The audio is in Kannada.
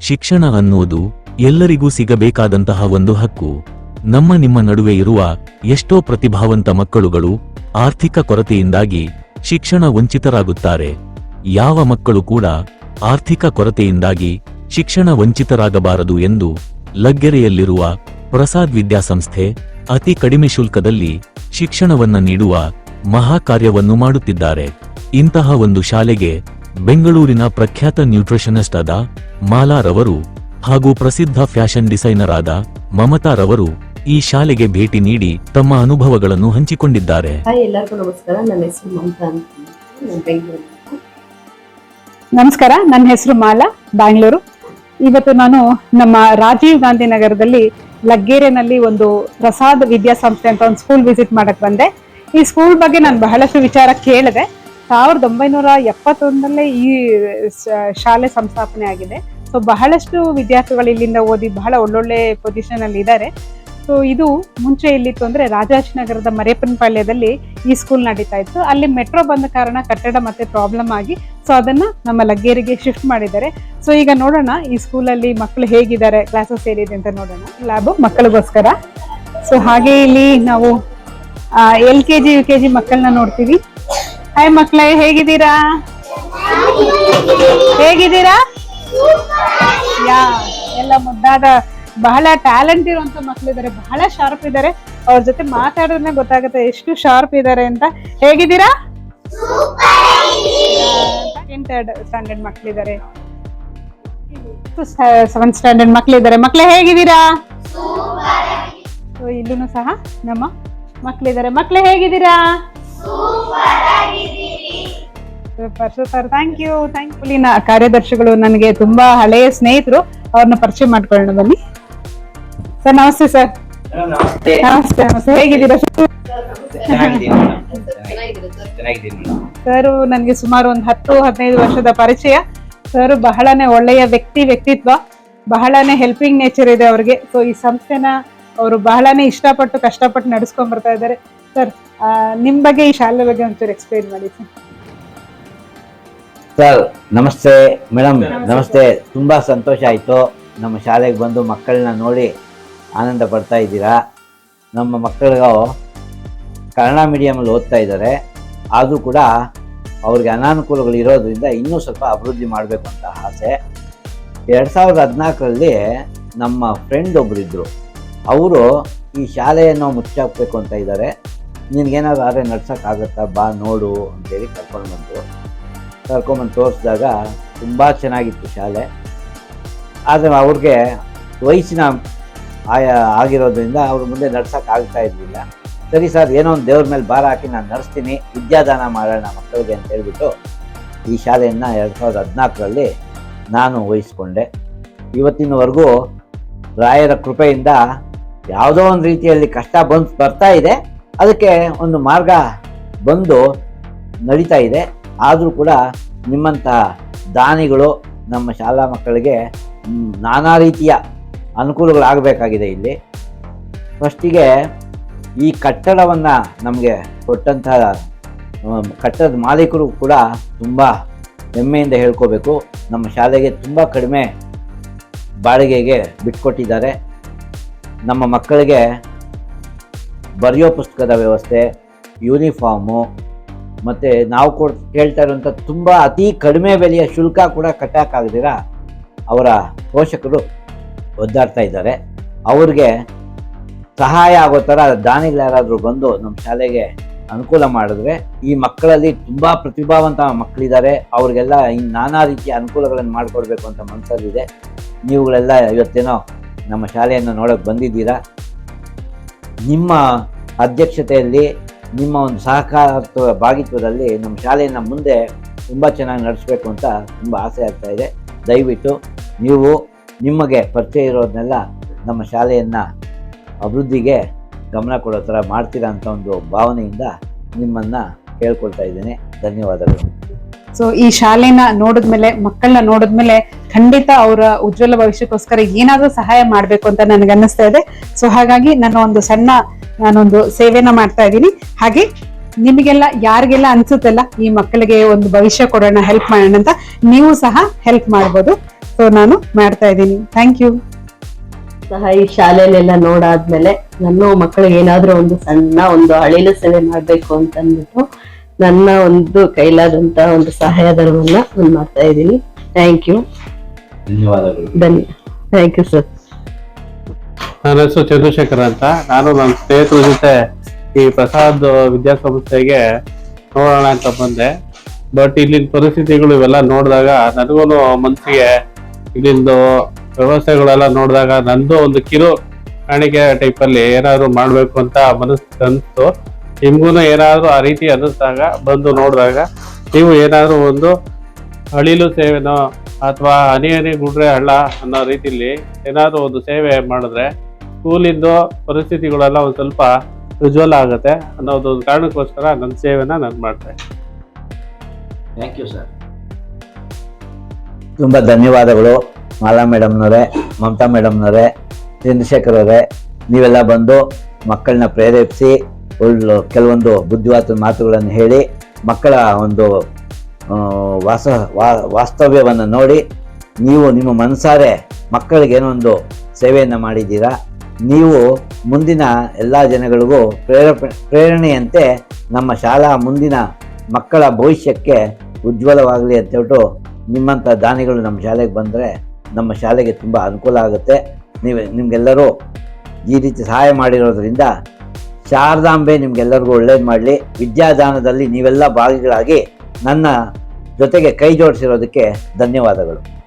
ಶಿಕ್ಷಣ ಅನ್ನುವುದು ಎಲ್ಲರಿಗೂ ಸಿಗಬೇಕಾದಂತಹ ಒಂದು ಹಕ್ಕು. ನಮ್ಮ ನಿಮ್ಮ ನಡುವೆ ಇರುವ ಎಷ್ಟೋ ಪ್ರತಿಭಾವಂತ ಮಕ್ಕಳುಗಳು ಆರ್ಥಿಕ ಕೊರತೆಯಿಂದಾಗಿ ಶಿಕ್ಷಣ ವಂಚಿತರಾಗುತ್ತಾರೆ. ಯಾವ ಮಕ್ಕಳು ಕೂಡ ಆರ್ಥಿಕ ಕೊರತೆಯಿಂದಾಗಿ ಶಿಕ್ಷಣ ವಂಚಿತರಾಗಬಾರದು ಎಂದು ಲಗ್ಗೆರೆಯಲ್ಲಿರುವ ಪ್ರಸಾದ್ ವಿದ್ಯಾಸಂಸ್ಥೆ ಅತಿ ಕಡಿಮೆ ಶುಲ್ಕದಲ್ಲಿ ಶಿಕ್ಷಣವನ್ನು ನೀಡುವ ಮಹಾಕಾರ್ಯವನ್ನು ಮಾಡುತ್ತಿದ್ದಾರೆ. ಇಂತಹ ಒಂದು ಶಾಲೆಗೆ ಬೆಂಗಳೂರಿನ ಪ್ರಖ್ಯಾತ ನ್ಯೂಟ್ರಿಷನಿಸ್ಟ್ ಆದ ಮಾಲಾರವರು ಹಾಗೂ ಪ್ರಸಿದ್ಧ ಫ್ಯಾಷನ್ ಡಿಸೈನರ್ ಆದ ಮಮತಾರವರು ಈ ಶಾಲೆಗೆ ಭೇಟಿ ನೀಡಿ ತಮ್ಮ ಅನುಭವಗಳನ್ನು ಹಂಚಿಕೊಂಡಿದ್ದಾರೆ. ಹಾಯ್ ಎಲ್ಲರಿಗೂ ನಮಸ್ಕಾರ. ನನ್ನ ಹೆಸರು ಮಮತಾ ಅಂತ ನಾನು ಬೆಂಗಳೂರು. ನಮಸ್ಕಾರ ನನ್ನ ಹೆಸರು ಮಾಲಾ ಬ್ಯಾಂಗ್ಳೂರು. ಇವತ್ತು ನಾನು ನಮ್ಮ ರಾಜೀವ್ ಗಾಂಧಿ ನಗರದಲ್ಲಿ ಲಗ್ಗೇರಿನಲ್ಲಿ ಒಂದು ಪ್ರಸಾದ್ ವಿದ್ಯಾಸಂಸ್ಥೆ ಅಂತ ಒಂದು ಸ್ಕೂಲ್ ವಿಸಿಟ್ ಮಾಡಕ್ ಬಂದೆ. ಈ ಸ್ಕೂಲ್ ಬಗ್ಗೆ ನಾನು ಬಹಳಷ್ಟು ವಿಚಾರ ಕೇಳಿದೆ. ಸಾವಿರದ ಒಂಬೈನೂರ ಎಪ್ಪತ್ತೊಂದರಲ್ಲೇ ಈ ಶಾಲೆ ಸಂಸ್ಥಾಪನೆ ಆಗಿದೆ. ಸೊ ಬಹಳಷ್ಟು ವಿದ್ಯಾರ್ಥಿಗಳು ಇಲ್ಲಿಂದ ಓದಿ ಬಹಳ ಒಳ್ಳೊಳ್ಳೆ ಪೊಸಿಷನ್ ಅಲ್ಲಿ ಇದ್ದಾರೆ. ಸೊ ಇದು ಮುಂಚೆ ಇಲ್ಲಿತ್ತು ಅಂದ್ರೆ ರಾಜಾಜಿನಗರದ ಮರೇಪನಪಾಳ್ಯದಲ್ಲಿ ಈ ಸ್ಕೂಲ್ ನಡೀತಾ ಇತ್ತು. ಅಲ್ಲಿ ಮೆಟ್ರೋ ಬಂದ ಕಾರಣ ಕಟ್ಟಡ ಮತ್ತೆ ಪ್ರಾಬ್ಲಮ್ ಆಗಿ ಸೊ ಅದನ್ನ ನಮ್ಮ ಲಗ್ಗೇರಿಗೆ ಶಿಫ್ಟ್ ಮಾಡಿದ್ದಾರೆ. ಸೊ ಈಗ ನೋಡೋಣ ಈ ಸ್ಕೂಲಲ್ಲಿ ಮಕ್ಕಳು ಹೇಗಿದ್ದಾರೆ ಕ್ಲಾಸಸ್ ಏನಿದೆ ಅಂತ ನೋಡೋಣ. ಲ್ಯಾಬ್ ಮಕ್ಕಳಿಗೋಸ್ಕರ. ಸೊ ಹಾಗೆ ಇಲ್ಲಿ ನಾವು L K G U K G ಮಕ್ಕಳನ್ನ ನೋಡ್ತೀವಿ. ಹಾಯ್ ಮಕ್ಕಳೇ ಹೇಗಿದ್ದೀರಾ? ಹೇಗಿದ್ದೀರಾ? ಯಾ, ಎಲ್ಲ ಮುದ್ದಾದ, ಬಹಳ ಟ್ಯಾಲೆಂಟ್ ಇರುವಂತ ಮಕ್ಕಳಿದ್ದಾರೆ ಬಹಳ ಶಾರ್ಪ್ ಇದ್ದಾರೆ. ಅವ್ರ ಜೊತೆ ಮಾತಾಡಿದ್ರೆ ಗೊತ್ತಾಗುತ್ತೆ ಎಷ್ಟು ಶಾರ್ಪ್ ಇದ್ದಾರೆ ಅಂತ. ಹೇಗಿದ್ದೀರಾ? ಥರ್ಡ್ ಸ್ಟ್ಯಾಂಡರ್ಡ್ ಮಕ್ಕಳಿದ್ದಾರೆ ಸೆವೆಂತ್ ಸ್ಟ್ಯಾಂಡರ್ಡ್ ಮಕ್ಕಳಿದ್ದಾರೆ ಮಕ್ಕಳೇ ಹೇಗಿದ್ದೀರಾ? ಇಲ್ಲೂ ಸಹ ನಮ್ಮ ಮಕ್ಕಳಿದ್ದಾರೆ ಮಕ್ಕಳೇ ಹೇಗಿದ್ದೀರಾ? Super super thank you thank ಇಲ್ಲಿನ ಕಾರ್ಯದರ್ಶಿಗಳು ನನಗೆ ತುಂಬಾ ಹಳೆಯ ಸ್ನೇಹಿತರು. ಅವ್ರನ್ನ ಪರಿಚಯ ಮಾಡ್ಕೊಳ್ಳೋಣ ಬನ್ನಿ. ಸರ್ ನಮಸ್ತೆ ಸರ್ ನಮಸ್ತೆ. ನಮಸ್ತೆ ಹೇಗಿದ್ದೀರಾ ಸರ್ ನನಗೆ ಸುಮಾರು ಒಂದು ಹತ್ತು ಹದಿನೈದು ವರ್ಷದ ಪರಿಚಯ. ಸರ್ ಬಹಳನೇ ಒಳ್ಳೆಯ ವ್ಯಕ್ತಿ ವ್ಯಕ್ತಿತ್ವ. ಬಹಳನೇ ಹೆಲ್ಪಿಂಗ್ ನೇಚರ್ ಇದೆ ಅವ್ರಿಗೆ. ಸೊ ಈ ಸಂಸ್ಥೆನ ಅವರು ಬಹಳನೇ ಇಷ್ಟಪಟ್ಟು ಕಷ್ಟಪಟ್ಟು ನಡೆಸ್ಕೊಂಡ್ ಬರ್ತಾ ಇದ್ದಾರೆ. ಸರ್ ನಿಮ್ ಬಗ್ಗೆ ಈ ಶಾಲೆ ಬಗ್ಗೆ ಒಂಚೂರು ಎಕ್ಸ್ಪ್ಲೈನ್ ಮಾಡಿ ಸರ್ ಸರ್ ನಮಸ್ತೆ ಮೇಡಮ್. ನಮಸ್ತೆ ತುಂಬ ಸಂತೋಷ ಆಯಿತು. ನಮ್ಮ ಶಾಲೆಗೆ ಬಂದು ಮಕ್ಕಳನ್ನ ನೋಡಿ ಆನಂದ ಪಡ್ತಾ ಇದ್ದೀರಾ? ನಮ್ಮ ಮಕ್ಕಳಿಗೂ ಕನ್ನಡ ಮೀಡಿಯಮಲ್ಲಿ ಓದ್ತಾ ಇದ್ದಾರೆ. ಆದರೂ ಕೂಡ ಅವ್ರಿಗೆ ಅನಾನುಕೂಲಗಳು ಇರೋದ್ರಿಂದ ಇನ್ನೂ ಸ್ವಲ್ಪ ಅಭಿವೃದ್ಧಿ ಮಾಡಬೇಕು ಅಂತ ಆಸೆ. ಎರಡು ಸಾವಿರದ ಹದಿನಾಲ್ಕರಲ್ಲಿ ನಮ್ಮ ಫ್ರೆಂಡ್ ಒಬ್ಬರಿದ್ದರು ಅವರು ಈ ಶಾಲೆಯನ್ನು ಮುಚ್ಚಾಕಬೇಕು ಅಂತ ಇದ್ದಾರೆ. ನಿನಗೇನಾದ್ರು ಆದರೆ ನಡ್ಸೋಕ್ಕಾಗತ್ತಾ? ಬಾ ನೋಡು ಅಂತೇಳಿ ಕರ್ಕೊಂಡು ಬಂದರು. ಕರ್ಕೊಂಬಂದು ತೋರಿಸಿದಾಗ ತುಂಬ ಚೆನ್ನಾಗಿತ್ತು ಶಾಲೆ. ಆದರೆ ಅವ್ರಿಗೆ ವಯಸ್ಸಿನ ಆಯ ಆಗಿರೋದ್ರಿಂದ ಅವ್ರ ಮುಂದೆ ನಡ್ಸೋಕೆ ಆಗ್ತಾ ಇರಲಿಲ್ಲ. ಸರಿ ಸರ್, ಏನೋ ಒಂದು ದೇವ್ರ ಮೇಲೆ ಭಾರ ಹಾಕಿ ನಾನು ನಡೆಸ್ತೀನಿ, ವಿದ್ಯಾದಾನ ಮಾಡೋಣ ಮಕ್ಕಳಿಗೆ ಅಂತ ಹೇಳ್ಬಿಟ್ಟು ಈ ಶಾಲೆಯನ್ನು ಎರಡು ಸಾವಿರದ ಹದಿನಾಲ್ಕರಲ್ಲಿ ನಾನು ವಹಿಸ್ಕೊಂಡೆ. ಇವತ್ತಿನವರೆಗೂ ರಾಯರ ಕೃಪೆಯಿಂದ ಯಾವುದೋ ಒಂದು ರೀತಿಯಲ್ಲಿ ಕಷ್ಟ ಬಂದು ಬರ್ತಾ ಇದೆ. ಅದಕ್ಕೆ ಒಂದು ಮಾರ್ಗ ಬಂದು ನಡೀತಾ ಇದೆ. ಆದರೂ ಕೂಡ ನಿಮ್ಮಂಥ ದಾನಿಗಳು ನಮ್ಮ ಶಾಲಾ ಮಕ್ಕಳಿಗೆ ನಾನಾ ರೀತಿಯ ಅನುಕೂಲಗಳಾಗಬೇಕಾಗಿದೆ ಇಲ್ಲಿ. ಫಸ್ಟಿಗೆ ಈ ಕಟ್ಟಡವನ್ನು ನಮಗೆ ಕೊಟ್ಟಂತಹ ಕಟ್ಟಡದ ಮಾಲೀಕರು ಕೂಡ ತುಂಬ ಹೆಮ್ಮೆಯಿಂದ ಹೇಳ್ಕೋಬೇಕು. ನಮ್ಮ ಶಾಲೆಗೆ ತುಂಬ ಕಡಿಮೆ ಬಾಡಿಗೆಗೆ ಬಿಟ್ಕೊಟ್ಟಿದ್ದಾರೆ. ನಮ್ಮ ಮಕ್ಕಳಿಗೆ ಬರೆಯೋ ಪುಸ್ತಕದ ವ್ಯವಸ್ಥೆ, ಯೂನಿಫಾರ್ಮು ಮತ್ತು ನಾವು ಕೊಡ್, ಕೇಳ್ತಾ ಇರುವಂಥ ತುಂಬ ಅತಿ ಕಡಿಮೆ ಬೆಲೆಯ ಶುಲ್ಕ ಕೂಡ ಕಟ್ಟೋಕ್ಕಾಗದಿರ ಅವರ ಪೋಷಕರು ಒದ್ದಾಡ್ತಾ ಇದ್ದಾರೆ. ಅವ್ರಿಗೆ ಸಹಾಯ ಆಗೋ ಥರ ದಾನಿಗಳು ಯಾರಾದರೂ ಬಂದು ನಮ್ಮ ಶಾಲೆಗೆ ಅನುಕೂಲ ಮಾಡಿದ್ರೆ ಈ ಮಕ್ಕಳಲ್ಲಿ ತುಂಬ ಪ್ರತಿಭಾವಂತ ಮಕ್ಕಳಿದ್ದಾರೆ. ಅವ್ರಿಗೆಲ್ಲ ಇನ್ನು ನಾನಾ ರೀತಿಯ ಅನುಕೂಲಗಳನ್ನು ಮಾಡಿಕೊಡ್ಬೇಕು ಅಂತ ಮನಸ್ಸಲ್ಲಿದೆ ನೀವುಗಳೆಲ್ಲ ಇವತ್ತೇನೋ ನಮ್ಮ ಶಾಲೆಯನ್ನು ನೋಡೋಕೆ ಬಂದಿದ್ದೀರಾ? ನಿಮ್ಮ ಅಧ್ಯಕ್ಷತೆಯಲ್ಲಿ ನಿಮ್ಮ ಒಂದು ಸಹಕಾರ ಭಾಗಿತ್ವದಲ್ಲಿ ನಮ್ಮ ಶಾಲೆಯನ್ನು ಮುಂದೆ ತುಂಬ ಚೆನ್ನಾಗಿ ನಡೆಸಬೇಕು ಅಂತ ತುಂಬ ಆಸೆ ಆಗ್ತಾ ಇದೆ. ದಯವಿಟ್ಟು ನೀವು ನಿಮಗೆ ಪರಿಚಯ ಇರೋದನ್ನೆಲ್ಲ ನಮ್ಮ ಶಾಲೆಯನ್ನು ಅಭಿವೃದ್ಧಿಗೆ ಗಮನ ಕೊಡೋ ಥರ ಮಾಡ್ತೀರಾ ಅಂತ ಒಂದು ಭಾವನೆಯಿಂದ ನಿಮ್ಮನ್ನು ಕೇಳ್ಕೊಳ್ತಾ ಇದ್ದೇನೆ. ಧನ್ಯವಾದಗಳು. ಸೊ ಈ ಶಾಲೆನ ನೋಡಿದ್ಮೇಲೆ, ಮಕ್ಕಳನ್ನ ನೋಡಿದ್ಮೇಲೆ ಖಂಡಿತ ಅವರ ಉಜ್ವಲ ಭವಿಷ್ಯಕ್ಕೋಸ್ಕರ ಏನಾದರೂ ಸಹಾಯ ಮಾಡಬೇಕು ಅಂತ ನನಗೆ ಅನ್ನಿಸ್ತಾ ಇದೆ. ಸೊ ಹಾಗಾಗಿ ನನ್ನ ಒಂದು ಸಣ್ಣ ನಾನೊಂದು ಸೇವೆನ ಮಾಡ್ತಾ ಇದ್ದೀನಿ. ಹಾಗೆ ನಿಮಗೆಲ್ಲ ಯಾರಿಗೆಲ್ಲ ಅನ್ಸುತ್ತಲ್ಲ ಈ ಮಕ್ಕಳಿಗೆ ಒಂದು ಭವಿಷ್ಯ ಕೊಡೋಣ ಹೆಲ್ಪ್ ಮಾಡೋಣ ಅಂತ ನೀವು ಸಹ ಹೆಲ್ಪ್ ಮಾಡ್ಬೋದು. ಸೊ ನಾನು ಮಾಡ್ತಾ ಇದ್ದೀನಿ. ಥ್ಯಾಂಕ್ ಯು ಸಹ ಈ ಶಾಲೆಯಲ್ಲೆಲ್ಲ ನೋಡಾದ್ಮೇಲೆ ನನ್ನ ಮಕ್ಕಳಿಗೆ ಏನಾದರೂ ಒಂದು ಸಣ್ಣ ಒಂದು ಅಳಿಲು ಸೇವೆ ಮಾಡ್ಬೇಕು ಅಂತ ಅಂದ್ಬಿಟ್ಟು ನನ್ನ ಒಂದು ಕೈಲಾದಂತ ಒಂದು ಸಹಾಯ ಧರ್ಮನ್ನ ನಾನು ಮಾಡ್ತಾ ಇದ್ದೀನಿ. ಥ್ಯಾಂಕ್ ಯು ಧನ್ಯವಾದಗಳು. ಧನ್ಯ ಥ್ಯಾಂಕ್ ಯು ಸರ್ ನನ್ನ ಹೆಸರು ಚಂದ್ರಶೇಖರ್ ಅಂತ. ನಾನು ನನ್ನ ಸ್ನೇಹಿತರ ಜೊತೆ ಈ ಪ್ರಸಾದ್ ವಿದ್ಯಾಸಂಸ್ಥೆಗೆ ನೋಡೋಣ ಅಂತ ಬಂದೆ. ಬಟ್ ಇಲ್ಲಿನ ಪರಿಸ್ಥಿತಿಗಳು ಇವೆಲ್ಲ ನೋಡಿದಾಗ ನನಗೂ ಮನಸ್ಸಿಗೆ ಇಲ್ಲಿಂದು ವ್ಯವಸ್ಥೆಗಳೆಲ್ಲ ನೋಡಿದಾಗ ನಂದು ಒಂದು ಕಿರು ಕಾಣಿಕೆ ಟೈಪಲ್ಲಿ ಏನಾದರೂ ಮಾಡಬೇಕು ಅಂತ ಮನಸ್ಸು ಅನಿಸ್ತು ನಿಮ್ಗೂ ಏನಾದರೂ ಆ ರೀತಿ ಅನ್ನಿಸ್ದಾಗ ಬಂದು ನೋಡಿದಾಗ ನೀವು ಏನಾದರೂ ಒಂದು ಅಳಿಲು ಸೇವೆನೋ ಅಥವಾ ಹನಿ ಹನಿ ಗುಡ್ರೆ ಹಳ್ಳ ಅನ್ನೋ ರೀತಿಲಿ ಏನಾದರೂ ಒಂದು ಸೇವೆ ಮಾಡಿದ್ರೆ ಸ್ಕೂಲಿಂದು ಪರಿಸ್ಥಿತಿಗಳೆಲ್ಲ ಒಂದು ಸ್ವಲ್ಪ ಉಜ್ವಲ ಆಗುತ್ತೆ ಅನ್ನೋದು ಒಂದು ಕಾರಣಕ್ಕೋಸ್ಕರ ನನ್ನ ಸೇವೆನ ನಾನು ಮಾಡ್ತೇನೆ ಥ್ಯಾಂಕ್ ಯು ಸರ್ ತುಂಬ ಧನ್ಯವಾದಗಳು ಮಾಲಾ ಮೇಡಮ್ನವರೇ ಮಮತಾ ಮೇಡಮ್ನವರೇ ಚಂದ್ರಶೇಖರ್ ಅವರೇ ನೀವೆಲ್ಲ ಬಂದು ಮಕ್ಕಳನ್ನ ಪ್ರೇರೇಪಿಸಿ ಒಳ್ಳೆ ಕೆಲವೊಂದು ಬುದ್ಧಿವಾದ ಮಾತುಗಳನ್ನು ಹೇಳಿ ಮಕ್ಕಳ ಒಂದು ವಾಸ ವಾ- ವಾಸ್ತವ್ಯವನ್ನು ನೋಡಿ ನೀವು ನಿಮ್ಮ ಮನಸಾರೆ ಮಕ್ಕಳಿಗೆ ಏನೋ ಒಂದು ಸೇವೆಯನ್ನು ಮಾಡಿದ್ದೀರಾ? ನೀವು ಮುಂದಿನ ಎಲ್ಲ ಜನಗಳಿಗೂ ಪ್ರೇರಪ ಪ್ರೇರಣೆಯಂತೆ ನಮ್ಮ ಶಾಲಾ ಮುಂದಿನ ಮಕ್ಕಳ ಭವಿಷ್ಯಕ್ಕೆ ಉಜ್ವಲವಾಗಲಿ ಅಂತೇಳ್ಬಿಟ್ಟು ನಿಮ್ಮಂಥ ದಾನಿಗಳು ನಮ್ಮ ಶಾಲೆಗೆ ಬಂದರೆ ನಮ್ಮ ಶಾಲೆಗೆ ತುಂಬ ಅನುಕೂಲ ಆಗುತ್ತೆ. ನೀವು, ನಿಮಗೆಲ್ಲರೂ ಈ ರೀತಿ ಸಹಾಯ ಮಾಡಿರೋದ್ರಿಂದ ಶಾರದಾಂಬೆ ನಿಮಗೆಲ್ಲರಿಗೂ ಒಳ್ಳೇದು ಮಾಡಲಿ. ವಿದ್ಯಾದಾನದಲ್ಲಿ ನೀವೆಲ್ಲ ಭಾಗಿಗಳಾಗಿ ನನ್ನ ಜೊತೆಗೆ ಕೈ ಜೋಡಿಸಿರೋದಕ್ಕೆ ಧನ್ಯವಾದಗಳು.